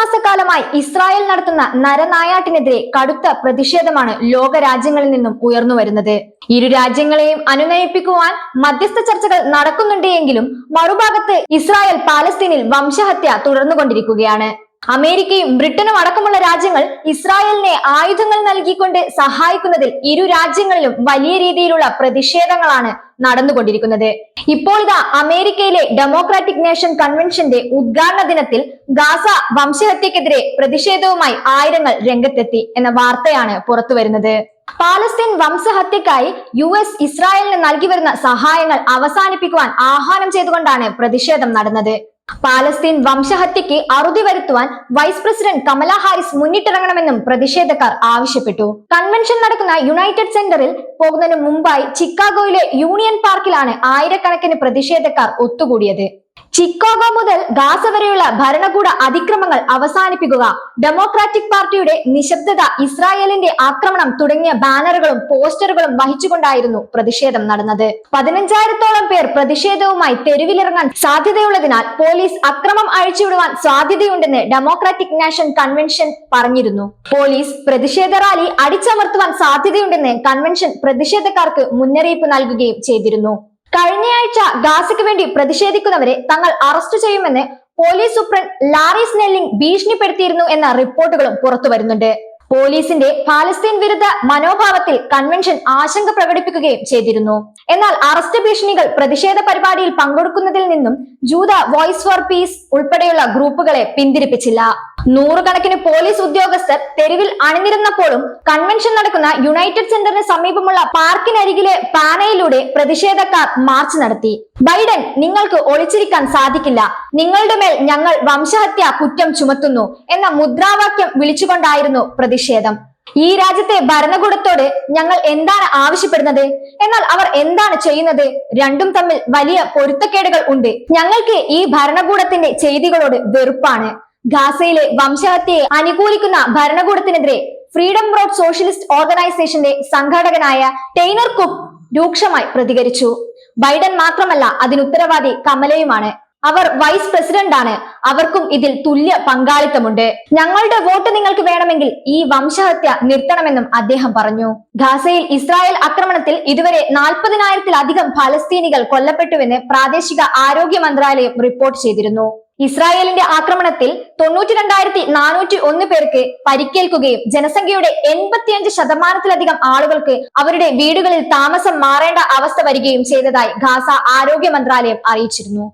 മാസക്കാലമായി Israel നടത്തുന്ന നരനായാട്ടിനെതിരെ കടുത്ത പ്രതിഷേധമാണ് ലോക രാജ്യങ്ങളിൽ നിന്നും ഉയർന്നു വരുന്നത്. ഇരു രാജ്യങ്ങളെയും അനുനയിപ്പിക്കുവാൻ മധ്യസ്ഥ ചർച്ചകൾ നടക്കുന്നുണ്ട് എങ്കിലും മറുഭാഗത്ത് ഇസ്രായേൽ പാലസ്തീനിൽ വംശഹത്യ തുടർന്നുകൊണ്ടിരിക്കുകയാണ്. അമേരിക്കയും ബ്രിട്ടനും അടക്കമുള്ള രാജ്യങ്ങൾ ഇസ്രായേലിനെ ആയുധങ്ങൾ നൽകിക്കൊണ്ട് സഹായിക്കുന്നതിൽ ഇരു രാജ്യങ്ങളിലും വലിയ രീതിയിലുള്ള പ്രതിഷേധങ്ങളാണ് നടന്നുകൊണ്ടിരിക്കുന്നത്. ഇപ്പോൾ ഇതാ അമേരിക്കയിലെ ഡെമോക്രാറ്റിക് നേഷൻ കൺവെൻഷന്റെ ഉദ്ഘാടന ദിനത്തിൽ ഗാസ വംശഹത്യക്കെതിരെ പ്രതിഷേധവുമായി ആയിരങ്ങൾ രംഗത്തെത്തി എന്ന വാർത്തയാണ് പുറത്തു വരുന്നത് പാലസ്തീൻ വംശഹത്യക്കായി യു എസ് ഇസ്രായേലിന് നൽകി വരുന്ന സഹായങ്ങൾ അവസാനിപ്പിക്കുവാൻ ആഹ്വാനം ചെയ്തുകൊണ്ടാണ് പ്രതിഷേധം നടന്നത്. പാലസ്തീൻ വംശഹത്യക്ക് അറുതി വരുത്തുവാൻ വൈസ് പ്രസിഡന്റ് കമല ഹാരിസ് മുന്നിട്ടിറങ്ങണമെന്നും പ്രതിഷേധക്കാർ ആവശ്യപ്പെട്ടു. കൺവെൻഷൻ നടക്കുന്ന യുണൈറ്റഡ് സെന്ററിൽ പോകുന്നതിന് മുമ്പായി ചിക്കാഗോയിലെ യൂണിയൻ പാർക്കിലാണ് ആയിരക്കണക്കിന് പ്രതിഷേധക്കാർ ഒത്തുകൂടിയത്. ചിക്കാഗോ മുതൽ ഗാസ വരെയുള്ള ഭരണകൂട അതിക്രമങ്ങൾ അവസാനിപ്പിക്കുക ഡെമോക്രാറ്റിക് പാർട്ടിയുടെ നിശബ്ദത ഇസ്രായേലിന്റെ ആക്രമണം തുടങ്ങിയ ബാനറുകളും പോസ്റ്ററുകളും വഹിച്ചുകൊണ്ടായിരുന്നു പ്രതിഷേധം നടന്നത്. പതിനഞ്ചായിരത്തോളം പേർ പ്രതിഷേധവുമായി തെരുവിലിറങ്ങാൻ സാധ്യതയുള്ളതിനാൽ പോലീസ് അക്രമം അഴിച്ചുവിടുവാൻ സാധ്യതയുണ്ടെന്ന് ഡെമോക്രാറ്റിക് നാഷൻ കൺവെൻഷൻ പറഞ്ഞിരുന്നു. പോലീസ് പ്രതിഷേധ റാലി അടിച്ചമർത്തുവാൻ സാധ്യതയുണ്ടെന്ന് കൺവെൻഷൻ പ്രതിഷേധക്കാർക്ക് മുന്നറിയിപ്പ് നൽകുകയും ചെയ്തിരുന്നു. കഴിഞ്ഞയാഴ്ച ഗാസയ്ക്ക് വേണ്ടി പ്രതിഷേധിക്കുന്നവരെ തങ്ങൾ അറസ്റ്റ് ചെയ്യുമെന്ന് പോലീസ് സൂപ്രണ്ട് ലാറി സ്നെല്ലിംഗ് ഭീഷണിപ്പെടുത്തിയിരുന്നു എന്ന റിപ്പോർട്ടുകളും പുറത്തു വരുന്നുണ്ട്. പോലീസിന്റെ പാലസ്തീൻ വിരുദ്ധ മനോഭാവത്തിൽ കൺവെൻഷൻ ആശങ്ക പ്രകടിപ്പിക്കുകയും ചെയ്തിരുന്നു. എന്നാൽ അറസ്റ്റ് ഭീഷണികൾ പ്രതിഷേധ പരിപാടിയിൽ പങ്കെടുക്കുന്നതിൽ നിന്നും ജൂത വോയിസ് ഫോർ പീസ് ഉൾപ്പെടെയുള്ള ഗ്രൂപ്പുകളെ പിന്തിരിപ്പിച്ചില്ല. നൂറുകണക്കിന് പോലീസ് ഉദ്യോഗസ്ഥർ തെരുവിൽ അണിനിരുന്നപ്പോഴും കൺവെൻഷൻ നടക്കുന്ന യുണൈറ്റഡ് സെന്ററിന് സമീപമുള്ള പാർക്കിനരികിലെ പാനയിലൂടെ പ്രതിഷേധക്കാർ മാർച്ച് നടത്തി. ബൈഡൻ നിങ്ങൾക്ക് ഒളിച്ചിരിക്കാൻ സാധിക്കില്ല. നിങ്ങളുടെ മേൽ ഞങ്ങൾ വംശഹത്യ കുറ്റം ചുമത്തുന്നു എന്ന മുദ്രാവാക്യം വിളിച്ചുകൊണ്ടായിരുന്നു പ്രതിഷേധം. ഈ രാജ്യത്തെ ഭരണകൂടത്തോട് ഞങ്ങൾ എന്താണ് ആവശ്യപ്പെടുന്നത്? എന്നാൽ അവർ എന്താണ് ചെയ്യുന്നത്? രണ്ടും തമ്മിൽ വലിയ പൊരുത്തക്കേടുകൾ ഉണ്ട്. ഞങ്ങൾക്ക് ഈ ഭരണകൂടത്തിന്റെ ചെയ്തികളോട് വെറുപ്പാണ്. ഗാസയിലെ വംശഹത്യയെ അനുകൂലിക്കുന്ന ഭരണകൂടത്തിനെതിരെ ഫ്രീഡം റോഡ് സോഷ്യലിസ്റ്റ് ഓർഗനൈസേഷന്റെ സംഘാടകനായ ടെയ്നർ കുക്ക് രൂക്ഷമായി പ്രതികരിച്ചു. ബൈഡൻ മാത്രമല്ല അതിനുത്തരവാദി കമലയുമാണ്. അവർ വൈസ് പ്രസിഡന്റ് ആണ്. അവർക്കും ഇതിൽ തുല്യ പങ്കാളിത്തമുണ്ട്. ഞങ്ങളുടെ വോട്ട് നിങ്ങൾക്ക് വേണമെങ്കിൽ ഈ വംശഹത്യ നിർത്തണമെന്നും അദ്ദേഹം പറഞ്ഞു. ഗാസയിൽ ഇസ്രായേൽ ആക്രമണത്തിൽ ഇതുവരെ നാൽപ്പതിനായിരത്തിലധികം ഫലസ്തീനികൾ കൊല്ലപ്പെട്ടുവെന്ന് പ്രാദേശിക ആരോഗ്യ മന്ത്രാലയം റിപ്പോർട്ട് ചെയ്തിരുന്നു. ഇസ്രായേലിന്റെ ആക്രമണത്തിൽ തൊണ്ണൂറ്റി രണ്ടായിരത്തി നാനൂറ്റി ഒന്ന് പേർക്ക് പരിക്കേൽക്കുകയും ജനസംഖ്യയുടെ എൺപത്തിയഞ്ച് ശതമാനത്തിലധികം ആളുകൾക്ക് അവരുടെ വീടുകളിൽ താമസം മാറേണ്ട അവസ്ഥ വരികയും ചെയ്തതായി ഗാസ ആരോഗ്യ മന്ത്രാലയം അറിയിച്ചിരുന്നു.